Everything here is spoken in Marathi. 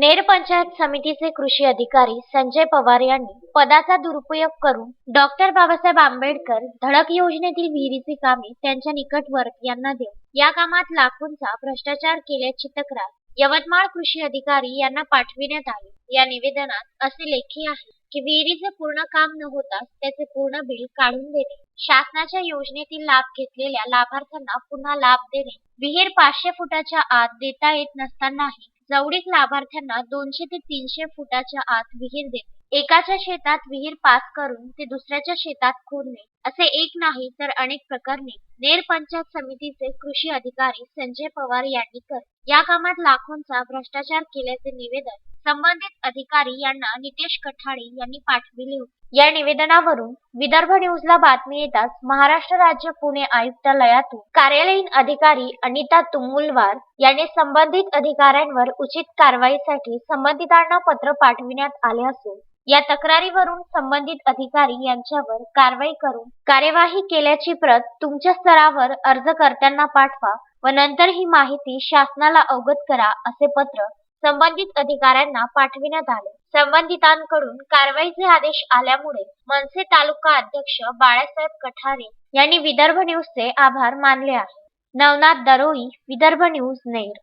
नेर पंचायत समितीचे कृषी अधिकारी संजय पवार यांनी पदाचा दुरुपयोग करून डॉक्टर बाबासाहेब आंबेडकर धडक योजनेतील विहिरीची कामे त्यांच्या निकटवर्त यांना देऊन या कामात लाखोंचा भ्रष्टाचार केल्याची तक्रार यवतमाळ कृषी अधिकारी यांना पाठविण्यात आली. या निवेदनात असे लेखी आहे की विहिरीचे पूर्ण काम न होताच त्याचे पूर्ण बिल काढून देणे शासनाच्या योजनेतील लाभ घेतलेल्या लाभार्थ्यांना पुन्हा लाभ देणे विहीर पाचशे फुटाच्या आत देता येत नसतानाही जवळीक लाभार्थ्यांना दोनशे ते तीनशे फुटाच्या आत विहीर देणे एकाच्या शेतात विहीर पास करून ते दुसऱ्याच्या शेतात खोदणे असे एक नाही तर अनेक प्रकरणे. नेर पंचायत समितीचे कृषी अधिकारी संजय पवार यांनी कर. या कामात लाखोंचा भ्रष्टाचार केल्याचे निवेदन संबंधित अधिकारी यांना नितेश कठाळे यांनी पाठविले होते. या निवेदनावरून विदर्भ न्यूजला बातमी येताच महाराष्ट्र राज्य पुणे आयुक्तालयातून कार्यालयीन अधिकारी अनिता तुमुलवार यांनी संबंधित अधिकाऱ्यांवर उचित कारवाईसाठी संबंधितांना पत्र पाठविण्यात आले असून या तक्रारीवरून संबंधित अधिकारी यांच्यावर कारवाई करून कार्यवाही केल्याची प्रत तुमच्या स्तरावर अर्जकर्त्यांना पाठवा व नंतर ही माहिती शासनाला अवगत करा असे पत्र संबंधित अधिकाऱ्यांना पाठविण्यात आले. संबंधितांकडून कारवाईचे आदेश आल्यामुळे मनसे तालुका अध्यक्ष बाळासाहेब कठारे यांनी विदर्भ न्यूजचे आभार मानले आहे. नवनाथ दरोई विदर्भ न्यूज नेर